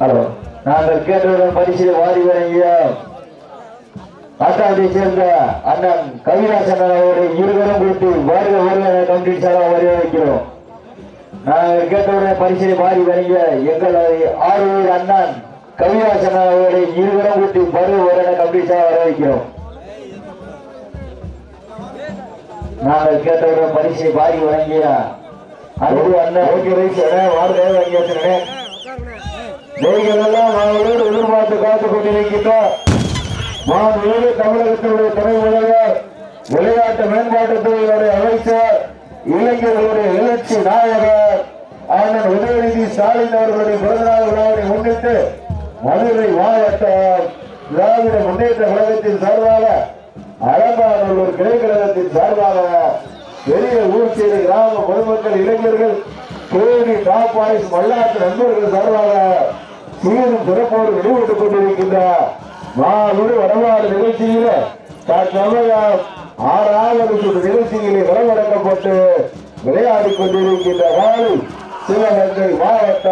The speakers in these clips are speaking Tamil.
ஹலோ. நாங்கள் கேட்டவுடன் பரிசில் வாரி வழங்கிய ஆட்டாவை சேர்ந்த அண்ணன் கவிராசன் அவருடைய இருவரும் குறித்து வருக வருக கம்ப்ளீட் சாராக வரி வைக்கிறோம் நாங்கள் கேட்டவுடன் பரிசை வாரி வழங்கிய எங்களது ஆறுவர் அண்ணன் கவிராசன் அவருடைய இருவரும் குறித்து வருக வருக கம்ப்ளீட் சாராக வர வைக்கிறோம் நாங்கள் கேட்டவுடன் பரிசை வாரி வழங்கிய அன்பு அண்ணன். ஓகே ரைஸ் வார்த்தை வாங்கியாச்சுனே நீங்கள் எல்லாம் நாங்களோடு எதிர்பார்த்து காத்துக் கொண்டிருக்கின்ற மாண்புமிகு தமிழகத்தினுடைய துணை முதல்வர் விளையாட்டு மேம்பாட்டுத்துறையினுடைய அமைச்சர் இளைஞர்களுடைய எழுச்சி நாயகர் அண்ணன் உதயநிதி ஸ்டாலின் அவர்களுடைய பிறந்தநாள் விழாவினை முன்னிட்டு மதுரை மாவட்டம் திராவிட முன்னேற்ற கழகத்தின் சார்பாக ஒரு கிளைக்கழகத்தின் சார்பாக பெரிய ஊர்ச்சேரி கிராம பொதுமக்கள் இளைஞர்கள் தேனி டாப் பாய்ஸ் மல்லாட்டு நண்பர்கள் சார்பாக மீண்டும் சிறப்போடு வெளியிட்டுக் கொண்டிருக்கின்ற வரலாறு நிகழ்ச்சியில ஆறாவது சுற்று நிகழ்ச்சியிலே வரவழைக்கப்பட்டு விளையாடிக் கொண்டிருக்கின்ற காலை சிவகங்கை மாவட்ட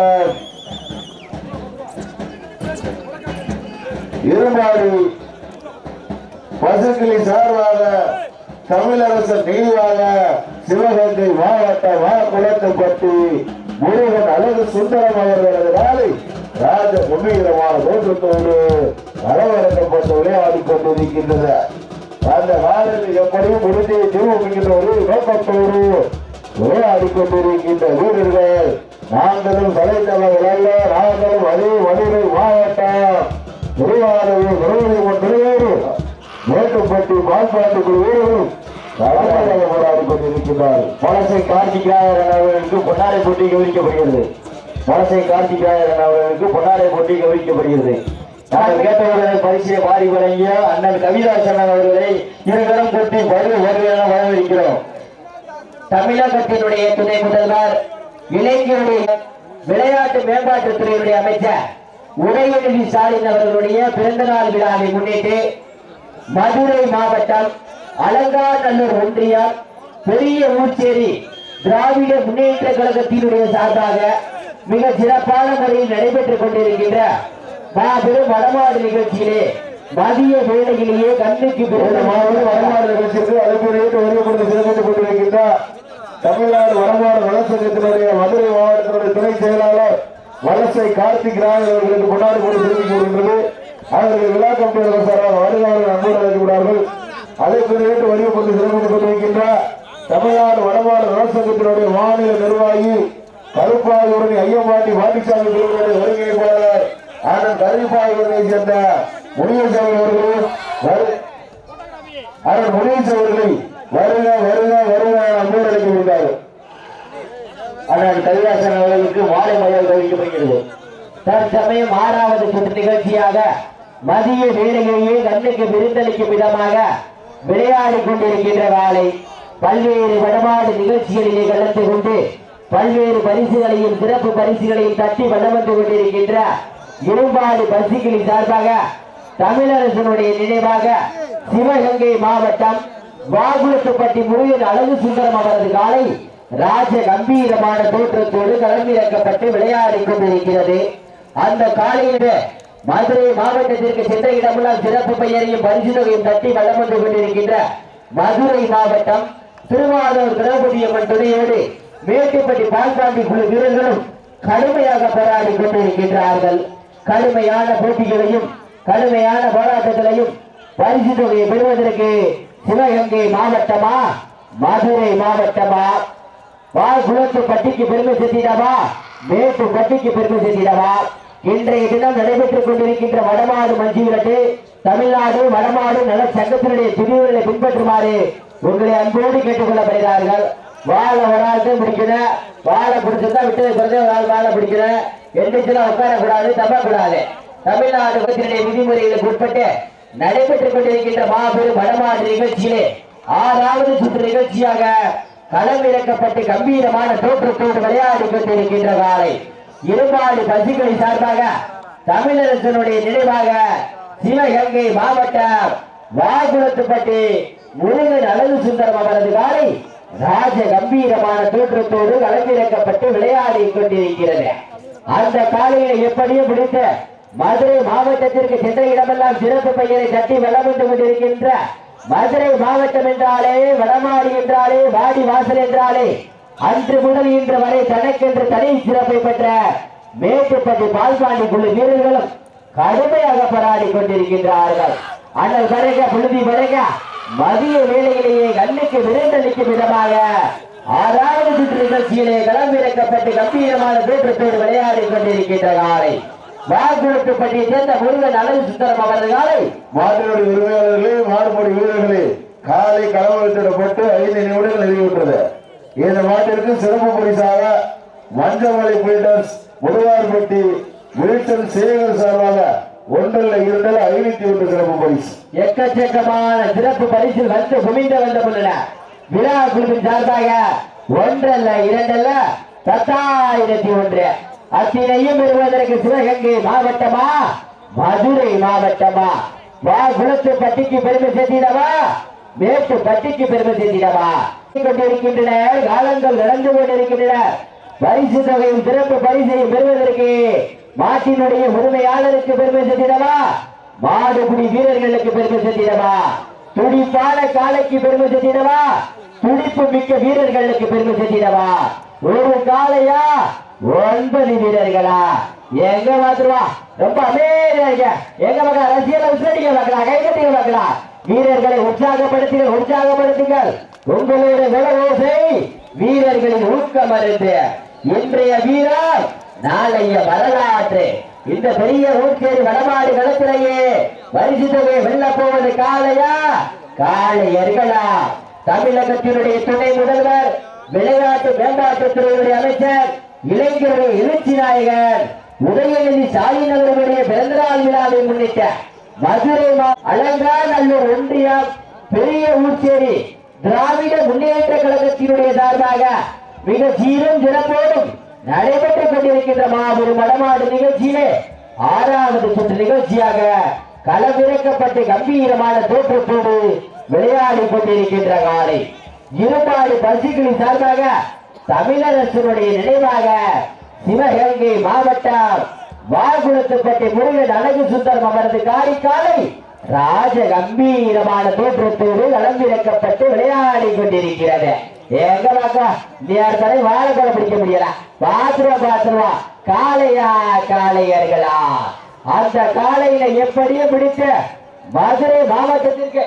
இருமாடி பசுக்களின் சார்பாக தமிழரசு நினைவாக சிவகங்கை மாவட்ட வாக்குளத்துப்பட்டி முருகன் அழகு சுந்தரம் அவர்களது காலை ராஜ முன்னீரமான தோற்றத்தோடு வரவழைக்கப்பட்டு விளையாடி கொண்டிருக்கின்றது அந்த காலையில் எப்படியும் முடிஞ்சை நிரூபிக்கின்ற ஒரு நோக்கத்தோடு விளையாடி கொண்டிருக்கின்ற வீரர்கள். நாங்களும் தலைத்தவர்கள் அல்ல நாங்களும் அதே வலிமை மாவட்டம். திருவாரூர் திருவள்ளுவர் திருவேரூர் மேட்டுப்பட்டி பால்பாட்டுக்குள் வீரர்களும் போராடி கொண்டிருக்கிறார் வலசை கார்த்திகாயரன் அவர்களுக்கு பொன்னாடை போட்டி கவனிக்கப்படுகிறது. வலசை கார்த்திகாயரன் அவர்களுக்கு பொன்னாடை போட்டி கவனிக்கப்படுகிறது நாங்கள் கேட்டவர்களை பரிசிலை பாரி வழங்கிய அண்ணன் கவிதாசன் அவர்களை இருவரும் கூட்டி வருக வருக என வரவேற்கிறோம். தமிழகத்தினுடைய துணை முதல்வர் இளைஞருடைய விளையாட்டு மேம்பாட்டுத் துறையுடைய அமைச்சர் உதயநிதி ஸ்டாலின் அவர்களுடைய பிறந்தநாள் விழாவை முன்னிட்டு மதுரை மாவட்டம் அலங்காநல்லூர் ஒன்றியம் பெரிய ஊச்சேரி திராவிட முன்னேற்ற கழகத்தினுடைய சார்பாக மிக சிறப்பான முறையில் நடைபெற்றுக் கொண்டிருக்கின்ற மாபெரும் வடமாடு நிகழ்ச்சியிலே மதிய வேளையிலேயே கண்ணுக்கு மாவட்ட வரலாறு நிகழ்ச்சிக்கு அழைப்புரையிட்டு வருகை கொடுத்து சிறப்பித்துக் கொண்டிருக்கின்றார் தமிழ்நாடு வரலாறு வளர்ச்சங்கத்தினுடைய மதுரை மாவட்டத்தினுடைய துணை செயலாளர் வலசை கார்த்திக் ராய் அவர்களுக்கு கொண்டாடி கொண்டு சிறப்பிக் கொள்கின்றது அவர்கள் விழா கமிட்டியாளர் சார்பாக வருகிறவர்கள் அன்போடு அழைக்கிறார்கள் அதை குறித்து வருகை கொண்டு சிறப்பித்துக் கொண்டிருக்கின்றார் தமிழ்நாடு வடமாடு வளர்ச்சங்கத்தினுடைய மாநில நிர்வாகி கருப்பாயூரணி ஐயம்பாட்டி வாட்டிச்சாமி குழுவினுடைய ஒருங்கிணைப்பாளர் அண்ணன் கருப்பாயூரனை சேர்ந்த முனியசாமி அவர்கள் வரு- அண்ணன் அவர்களை வருக வருக வருக என அன்போடு அண்ணன் கைலாசன் அவர்களுக்கு மாலை மலர் தெரிவிக்கப்படுகிறது தற்சமயம் ஆறாவது சுற்று நிகழ்ச்சியாக மதிய வேளையிலேயே கண்ணுக்கு விருந்தளிக்கும் விதமாக விளையாடிக் கொண்டிருக்கின்ற காலை பல்வேறு வடமாடு நிகழ்ச்சிகளிலே கலந்து கொண்டு பல்வேறு பரிசுகளையும் சிறப்பு பரிசுகளையும் தட்டி வளம் கொண்டிருக்கின்ற இரும்பாடு பசுக்களின் சார்பாக தமிழரசனுடைய நினைவாக சிவகங்கை மாவட்டம் வாகுலத்துப்பட்டி முருகன் அழகு சுந்தரம் அவரது காலை ராஜ கம்பீரமான தோற்றத்தோடு களமிறக்கப்பட்டு விளையாடிக் கொண்டிருக்கிறது. அந்த காலையிலே மதுரை மாவட்டத்திற்கு சென்ற இடமெல்லாம் சிறப்பு பெயரையும் பரிசு தொகையும் தட்டி வளம் வந்து கொண்டிருக்கின்ற மதுரை மாவட்டம் திருவாரூர் திரௌபதியம்மன் துணையோடு மேட்டுப்பட்டி பால்பாண்டி குழு வீரர்களும் கடுமையாக போராடி கொண்டிருக்கின்றார்கள். கடுமையான போட்டிகளையும் கடுமையான போராட்டங்களையும் பரிசு தொகையை பெறுவதற்கு சிவகங்கை மாவட்டமா? மதுரை மாவட்டமா? வாழ்குளத்து பட்டிக்கு பெருமை சேர்த்திடவா? மேட்டு பட்டிக்கு பெருமை சேர்த்திடவா? இன்றைய தினம் நடைபெற்றுக் கொண்டிருக்கின்ற வடமாடு மஞ்சுவிரட்டு தமிழ்நாடு வடமாடு நல சங்கத்தினுடைய பிரிவுகளை பின்பற்றுமாறு உங்களை அன்போடு கேட்டுக்கொள்ளப்படுகிறார்கள். வாழை ஒரு ஆள் தான் பிடிக்கணும் வாழை பிடிச்சிருந்தா விட்டு பிறகு ஒரு ஆள் வாழை பிடிக்கணும் எந்திரிச்சுலாம் உட்காரக்கூடாது தப்பக்கூடாது. தமிழ்நாடு பத்திரிகை விதிமுறைகளுக்கு உட்பட்டு நடைபெற்றுக் கொண்டிருக்கின்ற மாபெரும் வடமாடு நிகழ்ச்சியிலே ஆறாவது சுற்று நிகழ்ச்சியாக களமிறக்கப்பட்டு கம்பீரமான தோற்றத்தோடு விளையாடி கொண்டிருக்கின்ற காலை இருபாடு பசுக்களை சார்பாக தமிழரசனுடைய நினைவாக சிவகங்கை மாவட்டம் வாகுளத்துப்பட்டி முருகன் அழகு சுந்தரம் அவரது காலை ராஜ கம்பீரமான தோற்றத்தோடு களமிறக்கப்பட்டு விளையாடி கொண்டிருக்கிறது. அந்த காலையை எப்படியும் பிடித்த மதுரை மாவட்டத்திற்கு சென்ற இடமெல்லாம் சிறப்பு பெயரை தட்டி வளம் கொண்டிருக்கின்ற மதுரை மாவட்டம் என்றாலே வடமாடி என்றாலே வாடி வாசல் என்றாலே அன்று முதல் இன்று வரை தனக்கென்று தனி சிறப்பை பெற்ற மேட்டுப்பட்டு பால்பாண்டி குழு வீரர்களும் கடுமையாக போராடி கொண்டிருக்கின்றார்கள். அண்ணல் படைக்க புழுதி படைக்க மதிய வேளையிலேயே கண்ணுக்கு விரைந்தளிக்கும் விதமாக ஆறாவது சுற்று நிகழ்ச்சியிலே களமிறக்கப்பட்டு கம்பீரமான பேர் விளையாடி கொண்டிருக்கின்ற காலை. வாக்குறுத்துப்பட்டியை சேர்ந்த முருகன் அழகு சுந்தரம் அவரது காலை. மாட்டினுடைய உரிமையாளர்களே மாடுபடி வீரர்களே காலை களவரத்திடப்பட்டு ஐந்து நிமிடங்கள் நிறைவுற்றது. இந்த மாட்டிற்கு சிறப்பு பரிசாக மஞ்சமலை பில்டர்ஸ் முருகார்பட்டி வில்சன் சேகர் சார்பாக ஒன்றல்ல இரண்டல்ல ஐநூத்தி ஒன்று சிறப்பு பரிசு. எக்கச்சக்கமான சிறப்பு பரிசு வந்து குமிந்த வந்த பொண்ணுல விழா குழுவின் சார்பாக ஒன்றல்ல இரண்டல்ல பத்தாயிரத்தி ஒன்று. அத்தினையும் பெறுவதற்கு சிவகங்கை மாவட்டமா? மதுரை மாவட்டமா? வா குளத்து பட்டிக்கு பெருமை சேர்த்திடவா? மேற்கு பட்டிக்கு பெருமை சேர்த்திடவா? கொண்டிருக்கின்றன காலங்கள் நடந்து கொண்டிருக்கின்றன. பரிசு தொகையும் சிறப்பு பரிசையும் பெறுவதற்கு மாட்டினுடைய உரிமையாளருக்கு பெருமை சேர்த்திடவா மாடுபிடி வீரர்களுக்கு பெருமை சேர்த்திடவா துடிப்பான காலைக்கு பெருமை சேர்த்திடவா துடிப்பு மிக்க வீரர்களுக்கு பெருமை சேர்த்திடவா ஒரு காலையா ஒன்பது வீரர்களா? எங்க மாத்துருவா ரொம்ப அமைதியா இருக்க எங்க மக்கள் ரசிகர்களை உச்சடிக்க பார்க்கலாம் கைகட்டிக்க பார்க்கலாம் வீரர்களை உற்சாகப்படுத்துங்கள் உற்சாகப்படுத்துங்கள். உங்களுடைய ஓசை வீரர்களின் ஊக்கம் அறிந்து இன்றைய வீரர் நாளைய வரலாற்று இந்த பெரிய ஊர்ச்சேரி வடமாடு களத்திலேயே பரிசு தொகையை வெல்ல போவது காளையா? காளையர்களா? தமிழகத்தினுடைய துணை முதல்வர் விளையாட்டு மேம்பாட்டுத்துறையுடைய அமைச்சர் இளைஞருடைய எழுச்சி நாயகர் உதயநிதி ஸ்டாலின் அவர்களுடைய பிறந்தநாள் விழாவை முன்னிட்ட மதுரை மா- அலங்காநல்லூர் ஒன்றியம் பெரிய ஊர்ச்சேரி திராவிட முன்னேற்ற கழகத்தினுடைய சார்பாக மிக சீரும் சிறப்போடும் நடைபெற்றுக் கொண்டிருக்கின்ற மாபெரும் வடமாடு நிகழ்ச்சியிலே ஆறாவது சுற்று நிகழ்ச்சியாக களமிறக்கப்பட்டு கம்பீரமான தோற்றத்தோடு விளையாடி கொண்டிருக்கின்ற காலை. இருபாடு பரிசுகளின் சார்பாக தமிழரசனுடைய நினைவாக சிவகங்கை மாவட்டம் வாகுளத்துப்பட்டி முருகன் அழகு சுந்தரம் அவரது காரிக்காலை ராஜ கம்பீரமான தோற்றத்தோடு களமிறக்கப்பட்டு விளையாடி கொண்டிருக்கிறது. எங்கடாக்கா நீ இந்த இடத்துல வாழைப்பழம் பிடிக்க முடியல. பாத்துருவா பாத்துருவா காளையா காளையர்களா. அந்த காளையில எப்படியே பிடித்து மதுரை மாவட்டத்திற்கு.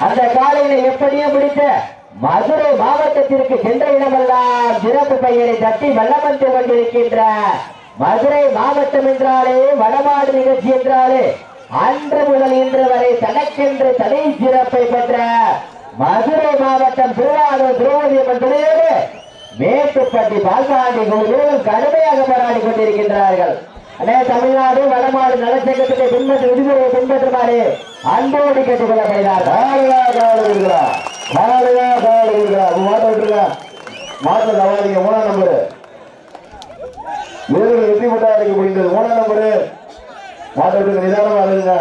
அந்த காலையில எப்படியே பிடித்து மதுரை மாவட்டத்திற்கு சென்ற இடமெல்லாம் சிறப்பு பெயரை தட்டி வல்லம் வந்து கொண்டிருக்கின்ற மதுரை மாவட்டம் என்றாலே வடமாடு நிகழ்ச்சி என்றாலே அன்று முதல் இன்று வரை தனக்கென்று தனி சிறப்பை பெற்ற மதுரை மாவட்டம் திருவாரூர் திரௌபதி அம்மன் மேட்டுப்பட்டி பால்பாண்டி குழுவிலும் கடுமையாக போராடி கொண்டிருக்கின்றார்கள். அதே தமிழ்நாடு வடமாடு நலச்சங்கத்திலே பின்பற்ற விதிமுறையை பின்பற்றுமாறு அன்போடு கேட்டுக் கொள்ளப்படுகிறார்கள் காலையா காலை மூணாம் நம்பரு. வீரர்கள் வெற்றி பெற்றா இருக்க முடிந்தது மூணாம் நம்பரு. மாட்ட விட்டுருங்க நிதானமா இருங்க.